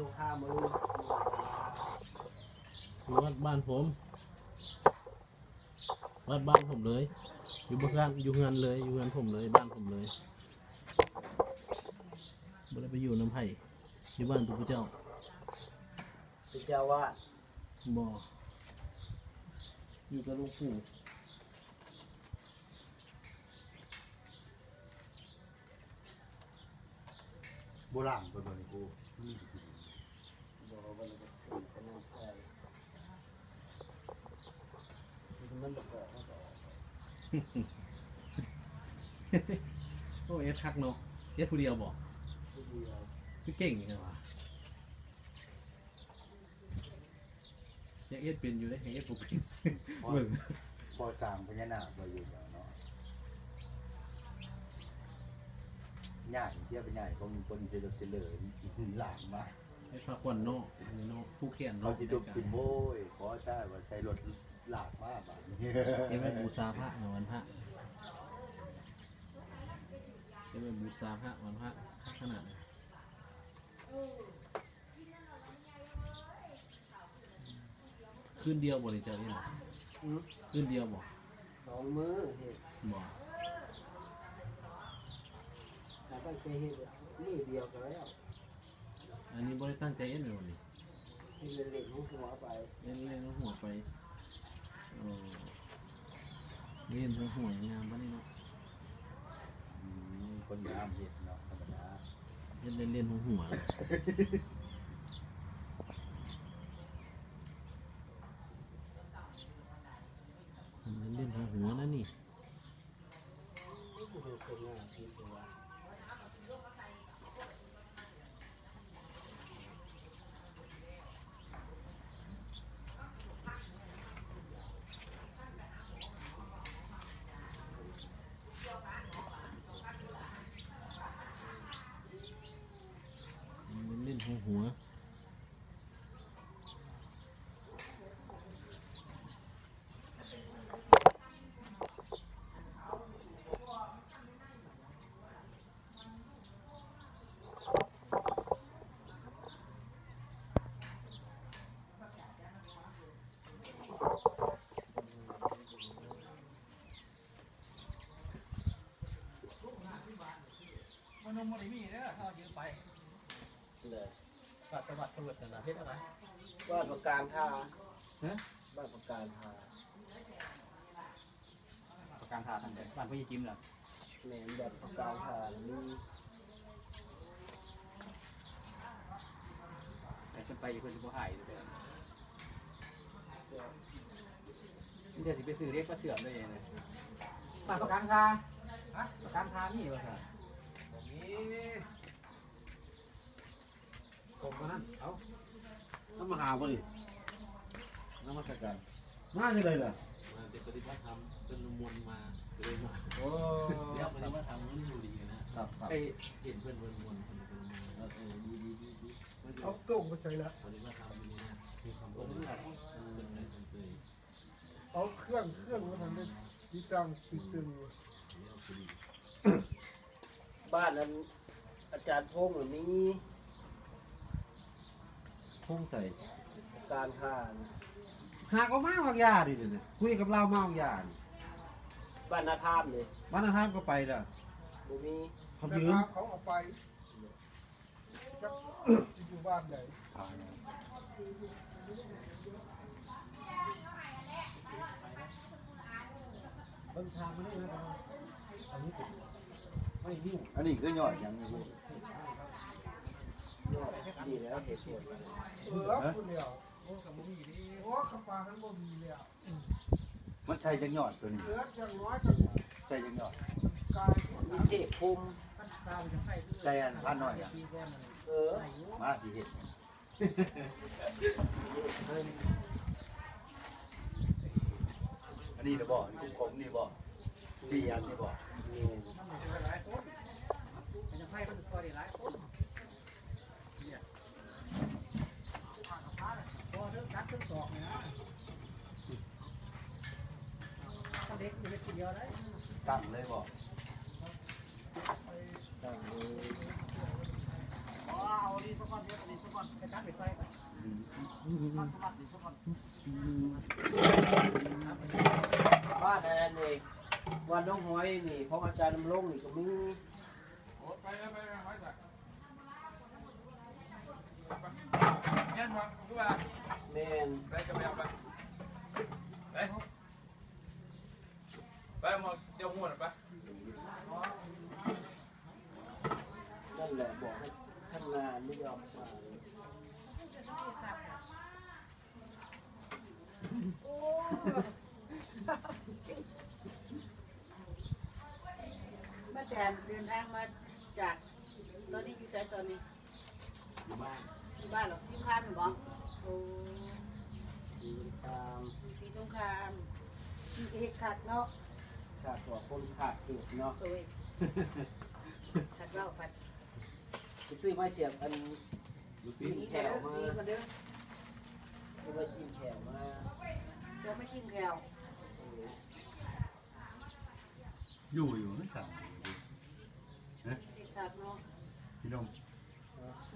สงครามมาลูกวัดบ้านผม วัดบ้านผมเลย อยู่บ้านอยู่เงินเลย อยู่เงินผมเลย บ้านผมเลยบ่ได้ไปอยู่น้ำไผ่อยู่บ้านตัวเจ้าเป็นเจ้าวาดบ่อยู่กับหลุงปู่โบราณเป็นวันนี้กูนี่บอกว่ามันก็สีกันน้ำใส่มันประกอบมันก็ออก โอ้เอสคักเนาะเอสผู้เดียวบ่ทีเดียวคือเก่งจังวะยังเอสเป็นอยู่ได้ยังเอสผมเป็นเบิ่งพอสร้างพญานาคมาอยู่แล้วเนาะใหญ่เทียบเป็นใหญ่ของคนเจริญเจริญหลานมาก ไอ้พระควันเนาะอันนี้เนาะผู้เขียนเขาเนาะจะดุกินโบ้ยขอใช่ว่าใช้รถหลากมากแบบนี้เอ้ไปบูชาพระเนาะวันพระเอ้ไปบูชาพระวันพระขนาดไหนคืนเดียวบ่ได้เจอนี่หรออืมคืนเดียวบ่สองมือเห็ดบ่แต่ตั้งใจเห็ดนี่เดียวกันแล้ว อันนี้บ่ได้ตั้งใจเอ็นเลยวันนี้ที่เล่นๆหัวไปเล่นเล่นแล้วหัวไปเออเล่นทั้งหัวยังงามปะนี่เนาะอืมคนงามเห็ดเนาะธรรมดาเล่นเล่นเล่นหัวหัวเลยเล่นเล่นหัวหัวนะนี่ นี่กูเห็นสวยงามที่ตัว เล่นเล่นหัวหัว มันนมมันมีเด้อถ้ายืมไปเลยปัดสวัดิ์สวัสดิ์นะเฮ็ดอะไรบ้าประการทาฮะบ้าประการทาประกันทาทางใดบ้านพี่จิ้มเหรอแหนมแบบประการทามีแต่ขึ้นไปอยู่เพิ่นสิบ่หายเด้อนี่เดี๋ยวสิไปซื้อเรียกปลาเสื่อมได้ยังไงบ้าประกันทาฮะประกันทานี่ว่าค่ะ ผมก็นั่นเอาน้ำมาหาบ่ดิน้ำมาสักการมาที่ไรล่ะมาเป็นปฏิบัติธรรมเป็นมนต์มาเลยมาโอ้เดี๋ยวปฏิบัติธรรมมันอยู่ดีกันนะครับครับไอ้เห็นเพื่อนเพื่อนมนต์เพื่อนเพื่อนมนต์แล้วเออดีดีดีดีมันอยู่เอากล่องมาใส่ละปฏิบัติธรรมอยู่นี่นะมีความรู้เรื่องเป็นในสันติเอาเครื่องเครื่องมาทำเป็นติดตั้งติดตึงเดี๋ยวคือดี บ้านนั้นอาจารย์พงษ์หรือมีพุ่งใส่ประการทาหาก็มาบางยาดิเดี๋ยวนี้คุยกับเรามาบางยาดิบ้านนาทามเลยวันนั้นทามก็ไปแล้วบ่มีเขาแต่ยืมพาเขาเอาไปจักสิอยู่บ้านไหนเบิ่งทางมาได้นะอันนี้เป็นไม่นิ้ว อันนี้คือยอดยังนี่พูดดีแล้วเหตุผลเออคุณเดียวโอ้กับบ่มีดีโอ้ขับปลาทั้งบ่มีแล้วมันใส่จังยอดตัวนี้เหลืออย่างน้อยก็ใส่จังยอดกายมีเทพภูมิใส่อันพันหน่อยอะเออมาสิเห็ดอันนี้นะบ่นี่ผมนี่บ่สี่อันนี่บ่นี่หลายคนมันจะไพ่มันซอยได้หลายคนเนี่ยพอเรื่องกัดเรื่องตอกเนี่ยนะถ้าเด็กอ ยู่ในทีเดียวได้ตั้งเลยบ่ตั้งเลยเอาดีสักคนเดียวดีสักคนจะกัดไปไฟไปมาสมัครดีสักคนบ้านอันนั้นเอง วันน้องหอยนี่ของอาจารย์ดำรงนี่ก็มีไปไปไปไปจ้ะเงี้ยมั้งกูว่าแม่นไปจะไปเอาไปไปหมดเดี๋ยวหมดไป นั่นแหละบอกให้ทำงานไม่ยอมมา ป้าแตนเดินทางมาจากตอนนี้อยู่ไสตอนนี้บ้านที่บ้านหรอกสิงคามหรือบ่โอ้ดีตามสีสงครามมีเฮ็ดขาดเนาะขาดตัวคนขาดเหตุเนาะโอ้ยขาดเล่าผัดไปซื้อไม้เสียบอันดูสินี่แถวมานี่มาเด้อเอาไว้กินแถวมาเสือไม่กินแถวเอออยู่อยู่ไม่สั่ง เฮ็ดขาดเนาะพี่น้อง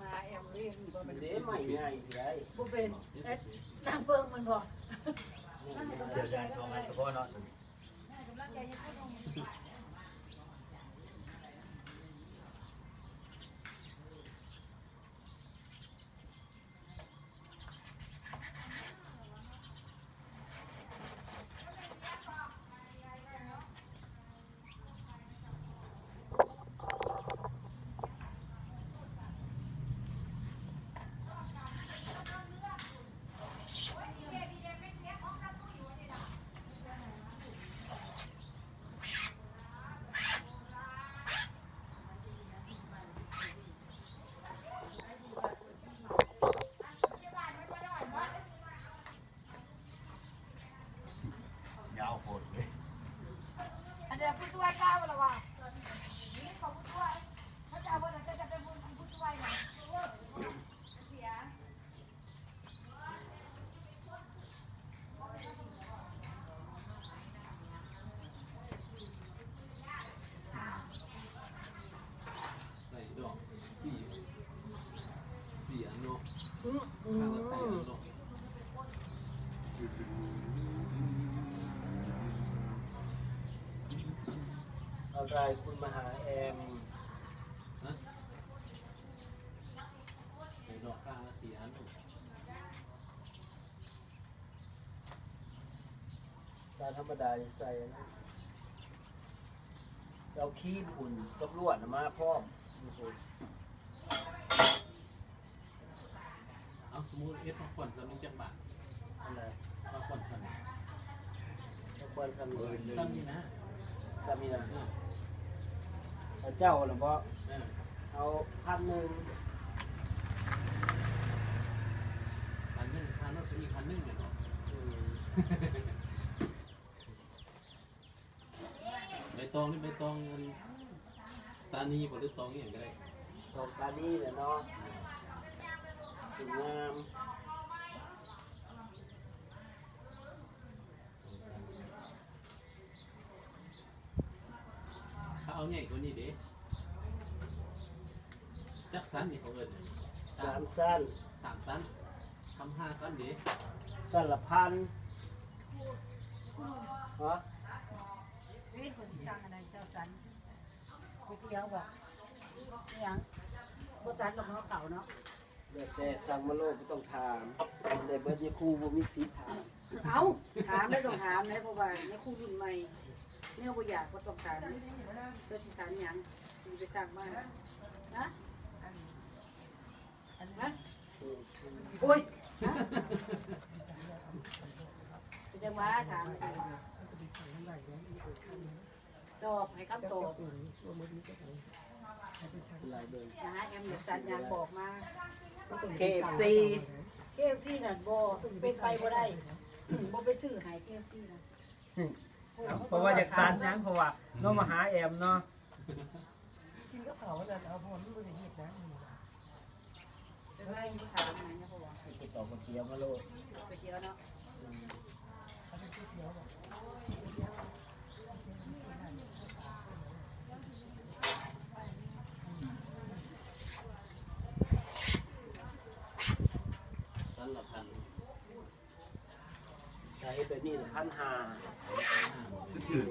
มาแอมเรียนบ่มัเป็นเด้ไม่ง่ายทีไรบ่เป็นเอ๊ะตั้งเบิ่งมันบ่เสียใจตัวมันเฉพาะเนาะ ยาวโหดเลย อันเดียวผู้ช่วยก้าวละว่ะนี่ของผู้ช่วยถ้าจะเอาวันนั้นจะเป็นผู้ช่วยนะเสีย ใส่ดอกสี่สี่อันเนาะ อืมอืข้างละใส่อันมเนาะอะไรคุณมหาแอมใส่ดอกข้างละสี่อันตาธรรมดาใส่นะเอาขี้อุ่นกับลวดน่ะมาพร้อมดูสิ เอาส มมุติเอฟมาผ่อนสำนึกจังบาทอะไรมาผ่อนสำนึกแล้วควรสำนึกซ้ำนี่นะสำนึกนะเออเอาเจ้าหรือเปล่าเออเอาพันหนึ่งพันหนึ่งค่ารถก็อีกพันหนึ่งเนี่ยเนาะอืมใบตองนี่ใบตองเงินตานีบ่หรือตองนี่อย่างก็ได้ตรงการนี้แหละเนาะสวย งามเขาเอาใหญ่กว่านี้เด้จักสันนี่เขาเอิ้นสาสามมสั้นสามสันทำห้าสันเด้สั้นละพันฮะเรียนคนที่สร้างอะไรเจ้าสันก๋วยเตี๋ยวบ่อิหยังบ่สันกับเนาะเก่าเนาะ เดี๋ยวแต่สั่งมาโลกไม่ต้องถามในเบิร์ดยาคูบ่มีสิทธิ์ถาม เอาถามแล้วต้องถามนะเพราะว่าในครูรุ่นใหม่เนี่ยบ่อยากก็ต้องถามเพื่อสิสานหยังสิไปสร้างบ้านนะนะโอ้ยนะจะมาถามตอบให้คำตอบ หลายเบิร์นะฮะแอมอยากสัญญาณบอกมาเคฟซีเคฟซีน่ะบ่เป็นไปบ่ได้บ่ไปซื้อให้เคฟซีนะเพราะว่าอยากสั่นยังเพราะว่าน้องมาหาแอมเนาะกินกระเป๋านั่นเอาพอมันบ่ได้เฮ็ดนะเป็นไรที่ถามนะเพราะว่าติดต่อกับเกียวมาโลดไปเที่ยวเนาะอันนี้เดียวบ่ นี่ พันหาคือถือ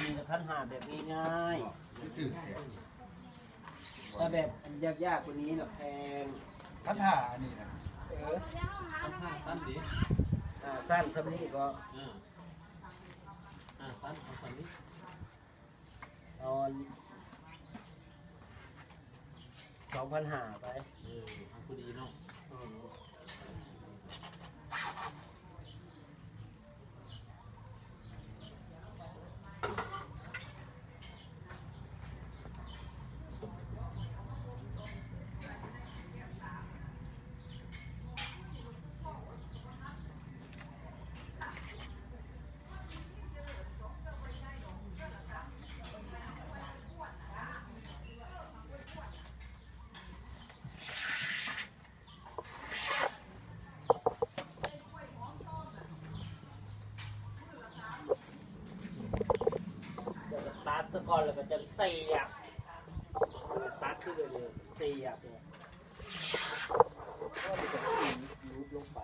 นี่พันหาแบบง่ายคือถือๆถ้าแบบยากๆกว่านี้น่ะแพงพันหาอันนี้นะเออทำห้าสั้นดิอ่าสั้นสำนี้ก็เออห้าสั้นเอาสั้นนี้เอาสองพันหาไปเออทำพอดีเนาะ อนแล้วก็จะเสียบตัดที่เดียวเสียบเนี่ยก็มันจะตีรูปลงไป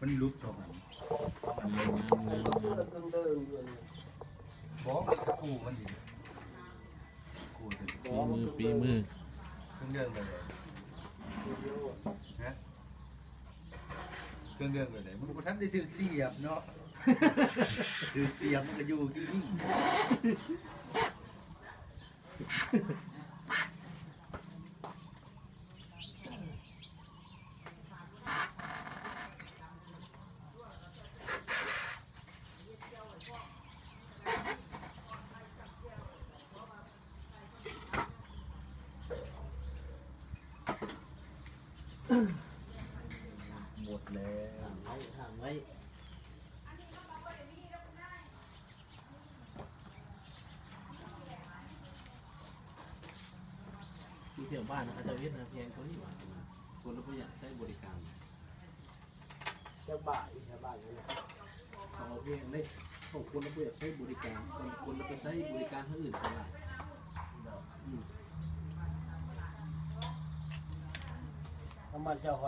มันลุกสองอันไอ้ก็คือเดินเดินเดินบอกมันจะคู่มันอยู่คู่ถึงฝีมือฝีมือเครื่องเดินไปเลยนะเครื่องเดินไปเลยมันก็ทันได้ถึงเสียบเนาะถึงเสียบมันก็อยู่ที่นี่ หมดแล้วทางไว้ทางไว้ เที่ยวบ้านนะเขาจะเวียดนามเพียงคนนี้หว่าคนเราก็อยากใช้บริการเจ้าบ่ายเจ้าบ่ายนี่นะเขาเอาเพียงได้ของคนเราก็อยากใช้บริการคนคนเราไปใช้บริการท่าอื่นก็ได้อืมน้ำมันเจ้าฮอน